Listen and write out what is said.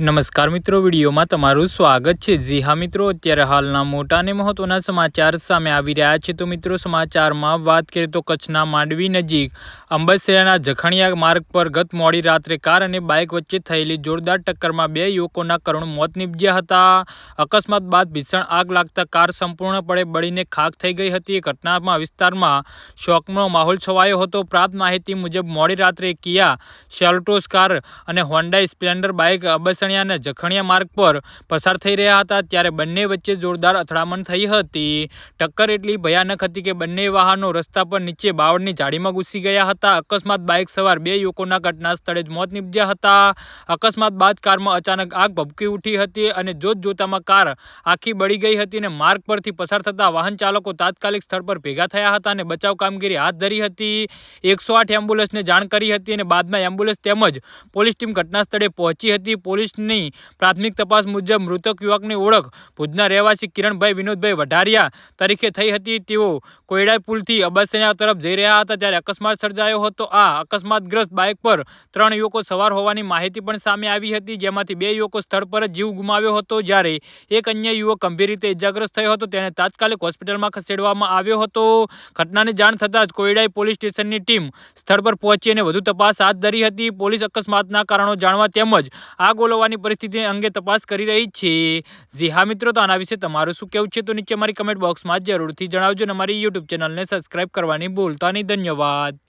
નમસ્કાર મિત્રો, વિડીયોમાં તમારું સ્વાગત છે. જી હા મિત્રો, અત્યારે હાલના મોટા અને મહત્વના સમાચાર સામે આવી રહ્યા છે. તો મિત્રો, સમાચારમાં વાત કરીએ તો કચ્છના માંડવી નજીક અંબરસેરાના જખણિયા માર્ગ પર ગત મોડી રાત્રે કાર અને બાઇક વચ્ચે થયેલી જોરદાર ટક્કરમાં બે યુવકોના કરુણ મોત નીપજ્યા હતા. અકસ્માત બાદ ભીષણ આગ લાગતા કાર સંપૂર્ણપણે બળીને ખાખ થઈ ગઈ હતી. ઘટનામાં વિસ્તારમાં શોકનો માહોલ છવાયો હતો. પ્રાપ્ત માહિતી મુજબ, મોડી રાત્રે કિયા, સેલ્ટોસ કાર અને હોન્ડા સ્પ્લેન્ડર બાઇક અબસણિયા અને જખણિયા માર્ગ પર પસાર થઈ રહ્યા હતા, ત્યારે બંને વચ્ચે જોરદાર અથડામણ થઈ હતી. ટક્કર એટલી ભયાનક હતી કે બંને વાહનો રસ્તા પર નીચે બાવળની જાળીમાં ઘૂસી ગયા હતા. અકસ્માત બાઇક સવાર બે યુવકોના ઘટના સ્થળે જ મોત નીપજ્યા હતા. અકસ્માત બાદ કારમાં અચાનક આગ ભભકી ઉઠી હતી અને જોત જોતામાં કાર આખી બળી ગઈ હતી અને માર્ગ પરથી પસાર થતા વાહન ચાલકો તાત્કાલિક સ્થળ પર ભેગા થયા હતા અને બચાવ કામગીરી હાથ ધરી હતી. એકસો આઠ એમ્બ્યુલન્સને જાણ કરી હતી અને બાદમાં એમ્બ્યુલન્સ તેમજ પોલીસ ટીમ ઘટના સ્થળે પહોંચી હતી. પોલીસની પ્રાથમિક તપાસ મુજબ મૃતક યુવકની ઓળખ ભુજના રહેવાસી કિરણભાઈ વિનોદભાઈ વઢારિયા તરીકે થઈ હતી. તેઓ કોયડા પુલથી અબસણિયા તરફ જઈ રહ્યા હતા ત્યારે અકસ્માત સર્જાયો હતો. આ અકસ્માતગ્રસ્ત બાઇક પર ત્રણ યુવકો સવાર હોવાની માહિતી પણ સામે આવી હતી, જેમાંથી બે યુવકો સ્થળ પર જ જીવ ગુમાવ્યો હતો. જ્યારે એક અન્ય યુવક ગંભીર રીતે ઇજાગ્રસ્ત થયો હતો, તેને તાત્કાલિક હોસ્પિટલમાં ખસેડવામાં આવ્યો હતો. ઘટનાની જાણ થતાં જ કોયડાઈ પોલીસ સ્ટેશનની ટીમ સ્થળ પર પહોંચી અને વધુ તપાસ હાથ ધરી હતી. પોલીસ અકસ્માતના કારણો જાણવા તેમજ આગ ઓલવવાની પરિસ્થિતિ અંગે તપાસ કરી રહી છે. જી હા મિત્રો, તો આના વિશે તમારું શું કહેવું છે તો નીચે અમારી કમેન્ટ બોક્સમાં જરૂરથી જણાવજો અને અમારી યુટ્યુબ ચેનલને સબસ્ક્રાઇબ કરવાની ભૂલતા નહીં. ધન્યવાદ.